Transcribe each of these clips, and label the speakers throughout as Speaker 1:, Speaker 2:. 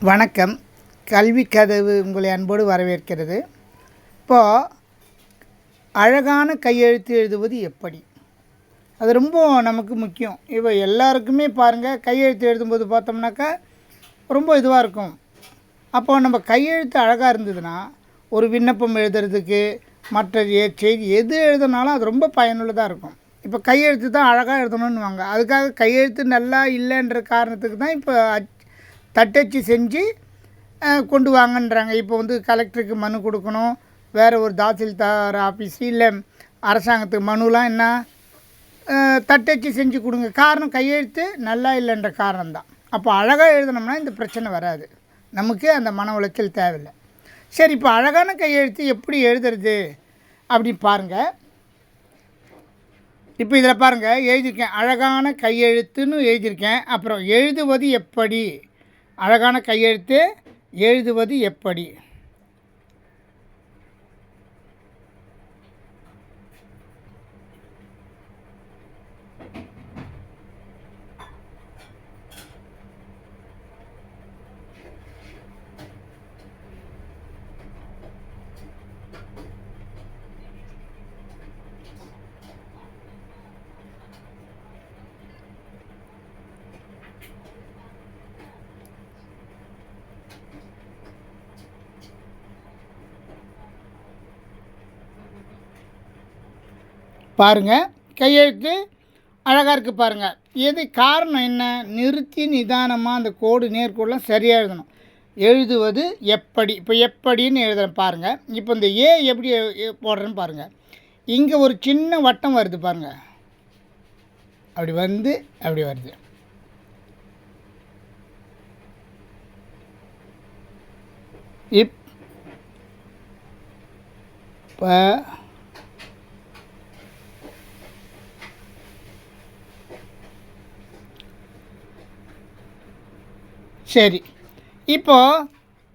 Speaker 1: வணக்கம். கல்வி கதவு உங்களை அன்போடு வரவேற்கிறது. இப்போது அழகான கையெழுத்து எழுதுவது எப்படி? அது ரொம்ப நமக்கு முக்கியம். இப்போ எல்லாருக்குமே பாருங்கள் கையெழுத்து எழுதும்போது பார்த்தோம்னாக்கா ரொம்ப இதுவாக இருக்கும். அப்போ நம்ம கையெழுத்து அழகாக இருந்ததுன்னா ஒரு விண்ணப்பம் எழுதுறதுக்கு மற்ற செய்தி எது எழுதுனாலும் அது ரொம்ப பயனுள்ளதாக இருக்கும். இப்போ கையெழுத்து தான் அழகாக எழுதணும்னுவாங்க. அதுக்காக கையெழுத்து நல்லா இல்லைன்ற காரணத்துக்கு தான் இப்போ அச்- தட்டச்சு செஞ்சு கொண்டு வாங்கன்றாங்க. இப்போ வந்து கலெக்டருக்கு மனு கொடுக்கணும். வேறு ஒரு தாசில்தார் ஆஃபீஸ் இல்லை அரசாங்கத்துக்கு மனுலாம் என்ன? தட்டச்சு செஞ்சு கொடுங்க. காரணம் கையெழுத்து நல்லா இல்லைன்ற காரணம் தான் அப்போ அழகாக எழுதுனோம்னா இந்த பிரச்சனை வராது. நமக்கு அந்த மன உளைச்சல் தேவையில்லை. சரி இப்போ அழகான கையெழுத்து எப்படி எழுதுறது அப்படின்னு பாருங்கள் இப்போ இதில் பாருங்கள் எழுதியிருக்கேன். அழகான கையெழுத்துன்னு எழுதியிருக்கேன். அப்புறம் எழுதுவது எப்படி? அழகான கையெழுத்து எழுதுவது எப்படி? பாருங்கள் கையெழுத்து அழகாக இருக்குது பாருங்கள் எது காரணம் என்ன? நிறுத்தி நிதானமாக அந்த கோடு நேர்கோடெலாம் சரியாக எழுதணும். எழுதுவது எப்படி? இப்போ எப்படின்னு எழுதுறேன் பாருங்கள் இப்போ இந்த ஏ எப்படி போடுறேன்னு பாருங்கள் இங்கே ஒரு சின்ன வட்டம் வருது பாருங்கள் அப்படி வந்து அப்படி வருது. இப் இப்போ சரி. இப்போது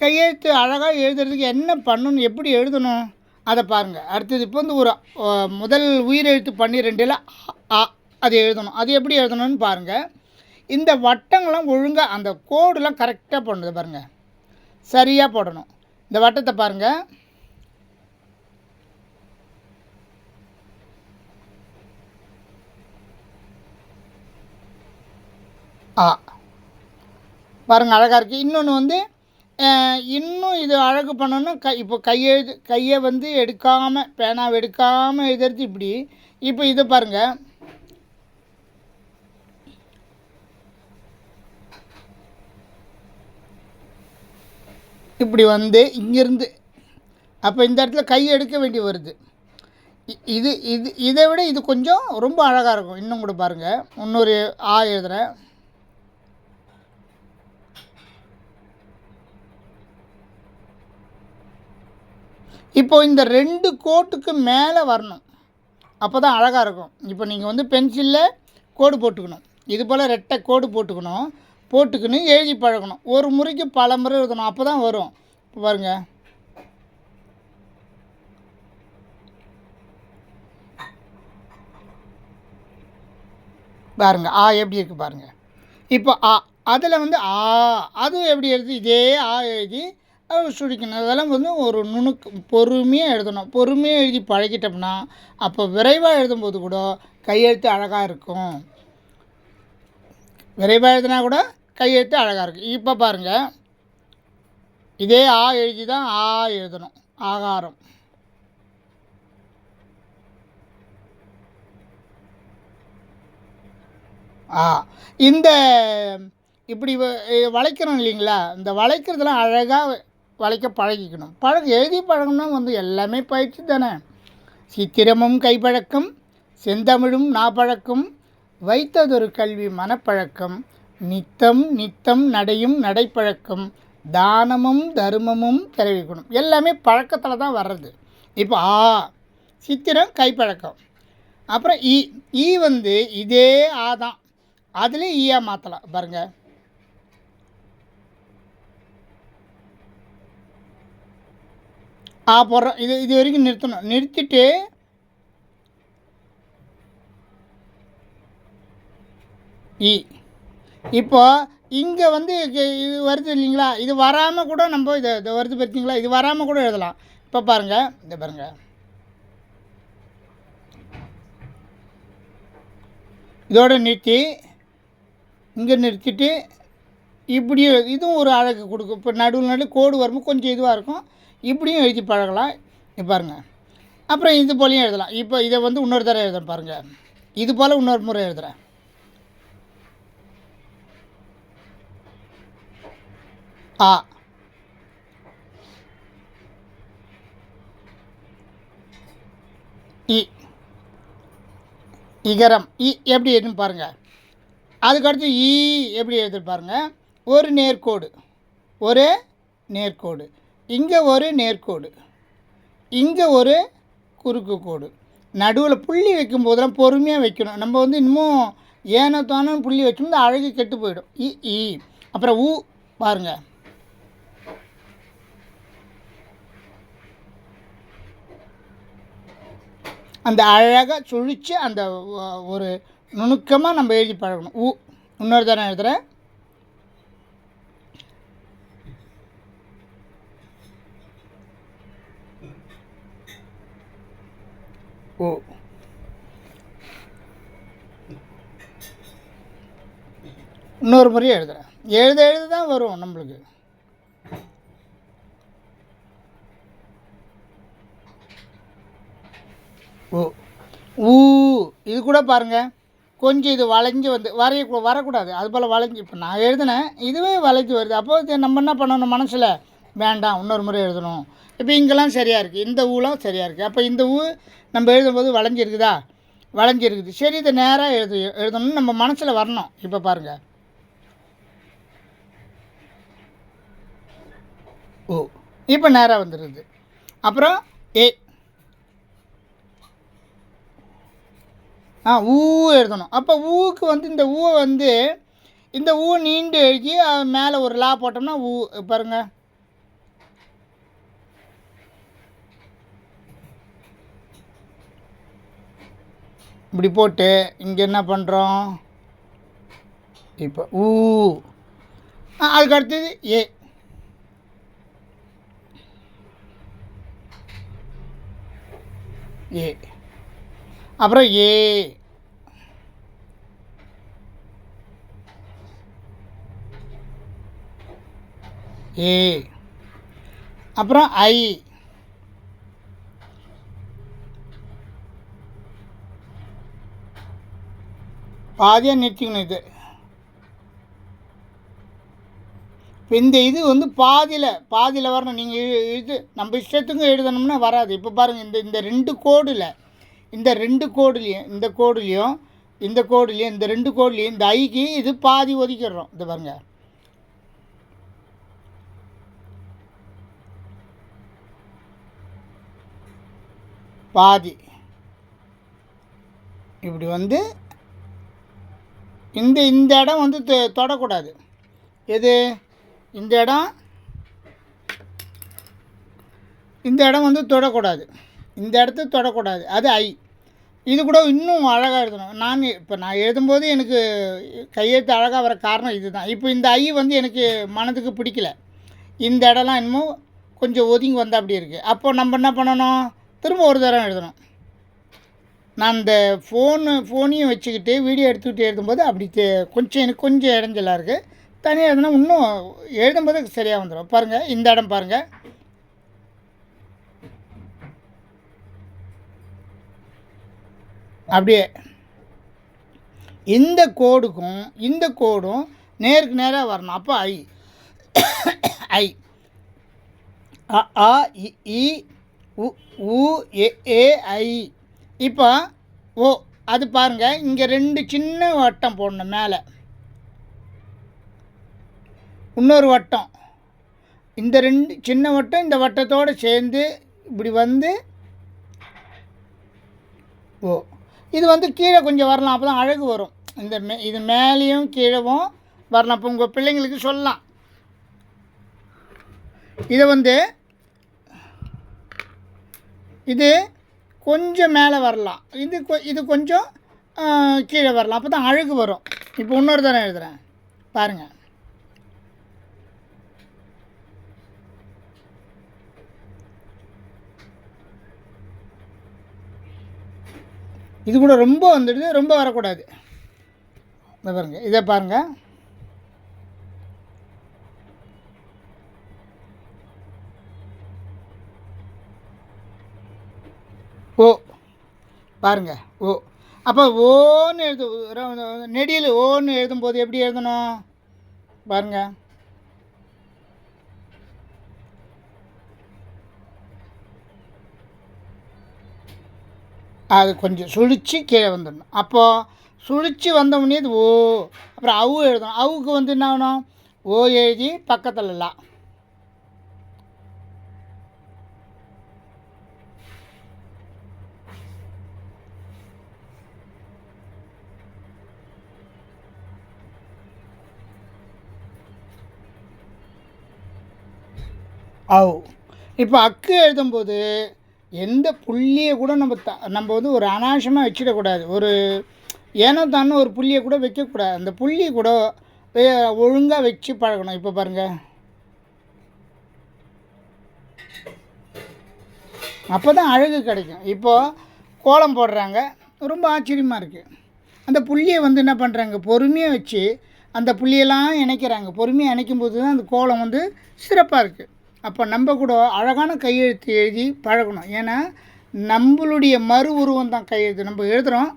Speaker 1: கையெழுத்து அழகாக எழுதுறதுக்கு என்ன பண்ணணும் எப்படி எழுதணும் அதை பாருங்கள் அடுத்தது இப்போ வந்து ஒரு முதல் உயிரெழுத்து பன்னிரெண்டில் அ அது எழுதணும். அது எப்படி எழுதணும்னு பாருங்கள் இந்த வட்டங்கள்லாம் ஒழுங்காக அந்த கோடுலாம் கரெக்டாக போடணுது பாருங்கள் சரியாக போடணும். இந்த வட்டத்தை பாருங்கள் ஆ பாருங்கள் அழகாக இருக்குது இன்னொன்று வந்து இன்னும் இது அழகு பண்ணணும்னா கை இப்போ கையெழுத்து கையை வந்து எடுக்காமல் பேனாவை எடுக்காமல் எழுதுறது இப்படி. இப்போ இதை பாருங்கள் இப்படி வந்து இங்கேருந்து அப்போ இந்த இடத்துல கை எடுக்க வேண்டி வருது. இது இது இதை விட இது கொஞ்சம் ரொம்ப அழகாக இருக்கும். இன்னும் கூட பாருங்கள் இன்னொரு ஆ எழுதுகிறேன் இப்போது இந்த ரெண்டு கோட்டுக்கு மேலே வரணும். அப்போ தான் அழகாக இருக்கும். இப்போ நீங்கள் வந்து பென்சிலில் கோடு போட்டுக்கணும். இது போல் ரெட்டை கோடு போட்டுக்கணும். போட்டுக்கின்னு எழுதி பழகணும். ஒரு முறைக்கு பல முறை எழுதணும். அப்போ தான் வரும். இப்போ பாருங்க. பாருங்கள் ஆ எப்படி இருக்குது பாருங்கள் இப்போ ஆ அதில் வந்து ஆ அதுவும் எப்படி எழுதி இதே ஆ எழுதி சுழிக்கணும் அதெல்லாம் வந்து ஒரு நுணுக்கு பொறுமையாக எழுதணும். பொறுமையாக எழுதி பழகிட்டோம்னா அப்போ விரைவாக எழுதும்போது கூட கையெழுத்து அழகாக இருக்கும். விரைவாக எழுதுனா கூட கையெழுத்து அழகாக இருக்கும். இப்போ பாருங்கள் இதே ஆ எழுதி தான் ஆ எழுதணும். ஆகாரம். ஆ. இந்த இப்படி வளைக்கிறோம் இல்லைங்களா? இந்த வளைக்கிறதுலாம் அழகாக வளைக்க பழகிக்கணும். பழக எழுதி பழகணும்னா வந்து எல்லாமே பயிற்சி தானே. சித்திரமும் கைப்பழக்கம் செந்தமிழும் நாப்பழக்கம் வைத்ததொரு கல்வி மனப்பழக்கம் நித்தம் நித்தம் நடையும் நடைப்பழக்கம் தானமும் தருமமும் தெரிவிக்கணும் எல்லாமே பழக்கத்தில் தான் வர்றது. இப்போ ஆ சித்திரம் கைப்பழக்கம். அப்புறம் ஈ ஈ வந்து இதே ஆ தான். அதில் ஈயா மாற்றலாம் பாருங்கள் ஆ போடுறோம். இது இது வரைக்கும் நிறுத்தணும். நிறுத்திட்டு இ. இப்போது இங்கே வந்து இது வருது இல்லைங்களா? இது வராமல் கூட நம்ம இதை இதை வருது பார்த்தீங்களா இது வராமல் கூட எழுதலாம். இப்போ பாருங்கள் இந்த பாருங்கள் இதோட நிறுத்தி இங்கே நிறுத்திட்டு இப்படியும் இதுவும் ஒரு அழகு கொடுக்கும். இப்போ நடுவில் நடுவில் கோடு வரும்போது கொஞ்சம் இதுவாக இருக்கும். இப்படியும் எழுதி பழகலாம். பாருங்கள் பாருங்க. அப்புறம் இது போலையும் எழுதலாம். இப்போ இதை வந்து இன்னொரு தடவை எழுதுறேன் பாருங்கள் இது போல் இன்னொரு முறை எழுதுகிறேன் ஆ. இ. இகரம். இ எப்படி எழுதுன்னு பாருங்கள் அதுக்கடுத்து இ எப்படி எழுதுன்னு பாருங்கள் ஒரு நேர்கோடு. ஒரு நேர்கோடு. இங்கே ஒரு நேர்கோடு. இங்கே ஒரு குறுக்கு கோடு நடுவில் புள்ளி வைக்கும்போதெல்லாம் பொறுமையாக வைக்கணும். நம்ம வந்து இன்னமும் ஏனோ தானோ புள்ளி வச்சோம்னா அழகு கெட்டு போயிடும். இ ஈ அப்புறம் ஊ பாருங்க. அந்த அழகாக சுழித்து அந்த ஒரு நுணுக்கமாக நம்ம எழுதி பழகணும். ஊ இன்னொரு தானே எழுதுகிறேன் ஓ இன்னொரு முறையும் எழுதுகிறேன் எழுத எழுத தான் வரும் நம்மளுக்கு. ஓ ஊ இது கூட பாருங்கள் கொஞ்சம் இது வளைஞ்சு வந்து வரைய வரக்கூடாது. அது போல் வளைஞ்சு இப்போ நான் எழுதினேன். இதுவே வளைஞ்சு வருது. அப்போது நம்ம என்ன பண்ணணும் மனசில்? வேண்டாம் இன்னொரு முறை எழுதணும். இப்போ இங்கெல்லாம் சரியாக இருக்குது இந்த ஊலாம் சரியாக இருக்குது அப்போ இந்த ஊ நம்ம எழுதும்போது வளைஞ்சிருக்குதா? வளைஞ்சிருக்குது. சரி இதை நேராக எழுது எழுதணும்னு நம்ம மனசில் வரணும். இப்போ பாருங்கள் ஓ இப்போ நேராக வந்துடுது அப்புறம் ஏ. ஆ ஊ எழுதணும். அப்போ ஊக்கு வந்து இந்த ஊவை வந்து இந்த ஊ நீண்டு எழுதி அது மேலே ஒரு லா போட்டோம்னா ஊ பாருங்க. இப்படி போட்டு இங்கே என்ன பண்ணுறோம் இப்போ ஊ. அதுக்கு அடுத்தது ஏ. ஏ. அப்புறம் ஏ. ஏ. அப்புறம் ஐ. பாதியாக நிறுத்திக்கணும் இது. இப்போ இந்த இது வந்து பாதியில் பாதியில் வரணும். நீங்கள் இது நம்ம இஷ்டத்துக்கு எழுதணும்னா வராது. இப்போ பாருங்கள் இந்த இந்த ரெண்டு கோடில் இந்த ரெண்டு கோடுலேயும் இந்த கோடுலேயும் இந்த கோடுலேயும் இந்த ரெண்டு கோடுலேயும் இந்த ஐக்கு இது பாதி ஒதுக்கிடுறோம். இது பாருங்க. பாதி. இப்படி வந்து இந்த இந்த இடம் வந்து தொ- தொடக்கூடாது. எது? இந்த இடம் இந்த இடம் வந்து தொடக்கூடாது. இந்த இடத்த தொடக்கூடாது. அது ஐ. இது கூட இன்னும் அழகாக எழுதணும். நான் இப்போ நான் எழுதும்போது எனக்கு கையெழுத்து அழகாக வர காரணம் இதுதான். இப்போ இந்த ஐ வந்து எனக்கு மனதுக்கு பிடிக்கல. இந்த இடம்லாம் இன்னமும் கொஞ்சம் ஒதுங்கி வந்தால் அப்படி இருக்குது அப்போ நம்ம என்ன பண்ணணும்? திரும்ப ஒரு தரம் எழுதணும். நான் இந்த ஃபோனு ஃபோனையும் வச்சுக்கிட்டு வீடியோ எடுத்துக்கிட்டு எழுதும்போது அப்படி கொஞ்சம் எனக்கு கொஞ்சம் இடைஞ்சலாக இருக்குது தனியாக எழுதுனா இன்னும் எழுதும்போது சரியாக வந்துடும். பாருங்கள் இந்த இடம் பாருங்கள் அப்படியே. இந்த கோடுக்கும் இந்த கோடும் நேருக்கு நேராக வரணும். அப்போ ஐ ஐ அ ஆ இ உ உ ஏ ஐ. இப்போ ஓ அது பாருங்கள் இங்கே ரெண்டு சின்ன வட்டம் போடணும் மேலே. இன்னொரு வட்டம். இந்த ரெண்டு சின்ன வட்டம் இந்த வட்டத்தோடு சேர்ந்து இப்படி வந்து ஓ இது வந்து கீழே கொஞ்சம் வரலாம் அப்போ தான் அழகு வரும். இந்த மே இது மேலேயும் கீழவும் வரலாம். இப்போ உங்கள் பிள்ளைங்களுக்கு சொல்லலாம். இதை வந்து இது கொஞ்சம் மேலே வரலாம். இது கொ- இது கொஞ்சம் கீழே வரலாம். அப்போ தான் அழகு வரும். இப்போ இன்னொரு தடவை எழுதுகிறேன் பாருங்கள் இது கூட ரொம்ப வந்துடுது ரொம்ப வரக்கூடாது. இதை பாருங்கள் இதை பாருங்கள் ஓ பாருங்க ஓ. அப்போ ஓன்னு எழுது நெடியில் ஓன்னு எழுதும்போது எப்படி எழுதணும்? பாருங்கள் அது கொஞ்சம் சுழித்து கீழே வந்துடணும். அப்போது சுழித்து வந்தோடனே இது ஓ அப்புறம் அவு எழுதணும். அவுக்கு வந்து என்ன ஆகணும் ஓ எழுதி பக்கத்தில் அவு இப்போ அக்கு எழுதும்போது எந்த புள்ளியை கூட நம்ம த நம்ம வந்து ஒரு அனாவசியமாக வச்சிடக்கூடாது ஒரு ஏனோ தானோ ஒரு புள்ளியை கூட வைக்கக்கூடாது அந்த புள்ளியை கூட ஒழுங்காக வச்சு பழகணும். இப்போ பாருங்கள் அப்போ தான் அழகு கிடைக்கும். இப்போது கோலம் போடுறாங்க. ரொம்ப ஆச்சரியமாக இருக்குது அந்த புள்ளியை வந்து என்ன பண்ணுறாங்க பொறுமையாக வச்சு அந்த புள்ளியெல்லாம் இணைக்கிறாங்க. பொறுமையாக இணைக்கும் போது தான் அந்த கோலம் வந்து சிறப்பாக இருக்குது அப்போ நம்ம கூட அழகான கையெழுத்து எழுதி பழகணும். ஏன்னா நம்மளுடைய மறு உருவம் தான் கையெழுத்து. நம்ம எழுதுகிறோம்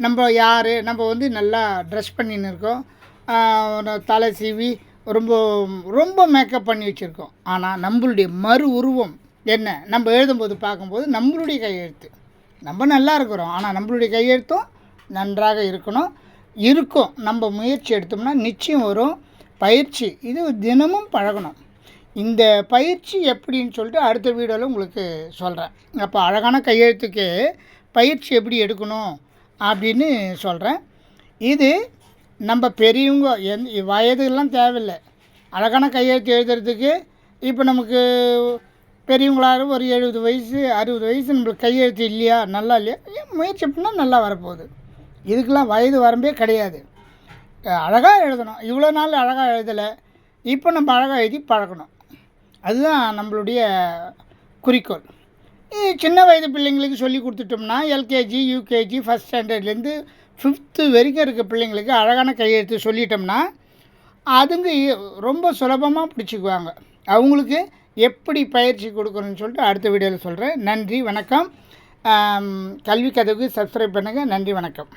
Speaker 1: நம்ம யார்? நம்ம வந்து நல்லா ட்ரெஸ் பண்ணின்னு இருக்கோம். தலை சீவி ரொம்ப ரொம்ப மேக்கப் பண்ணி வச்சுருக்கோம். ஆனால் நம்மளுடைய மறு உருவம் என்ன? நம்ம எழுதும்போது பார்க்கும்போது நம்மளுடைய கையெழுத்து. நம்ம நல்லா இருக்கிறோம். ஆனால் நம்மளுடைய கையெழுத்தும் நன்றாக இருக்கணும். இருக்கும். நம்ம முயற்சி எடுத்தோம்னா நிச்சயம் வரும். பயிற்சி. இது தினமும் பழகணும். இந்த பயிற்சி எப்படின்னு சொல்லிட்டு அடுத்த வீடியோவில் உங்களுக்கு சொல்கிறேன் அப்போ அழகான கையெழுத்துக்கு பயிற்சி எப்படி எடுக்கணும் அப்படின்னு சொல்கிறேன் இது நம்ம பெரியவங்க எந் வயதுலாம் தேவையில்லை. அழகான கையெழுத்து எழுதுறதுக்கு இப்போ நமக்கு பெரியவங்களாக ஒரு எழுபது வயசு அறுபது வயசு நம்மளுக்கு கையெழுத்து இல்லையா நல்லா இல்லையா ஏன் முயற்சி பண்ணால் நல்லா வரப்போகுது. இதுக்கெலாம் வயது வரம்பே கிடையாது. அழகாக எழுதணும். இவ்வளோ நாள் அழகாக எழுதலை. இப்போ நம்ம அழகாக எழுதி பழக்கணும் அதுதான் நம்மளுடைய குறிக்கோள். சின்ன வயது பிள்ளைங்களுக்கு சொல்லி கொடுத்துட்டோம்னா எல்கேஜி யூகேஜி ஃபஸ்ட் ஸ்டாண்டர்ட்லேருந்து ஃபிஃப்த்து வரைக்கும் இருக்க பிள்ளைங்களுக்கு அழகான கையெழுத்து சொல்லிட்டோம்னா அதுங்க ரொம்ப சுலபமாக பிடிச்சிக்குவாங்க. அவங்களுக்கு எப்படி பயிற்சி கொடுக்கணும்னு சொல்லிட்டு அடுத்த வீடியோவில் சொல்கிறேன் நன்றி வணக்கம். கல்வி கதவுக்கு சப்ஸ்கிரைப் பண்ணுங்கள் நன்றி வணக்கம்.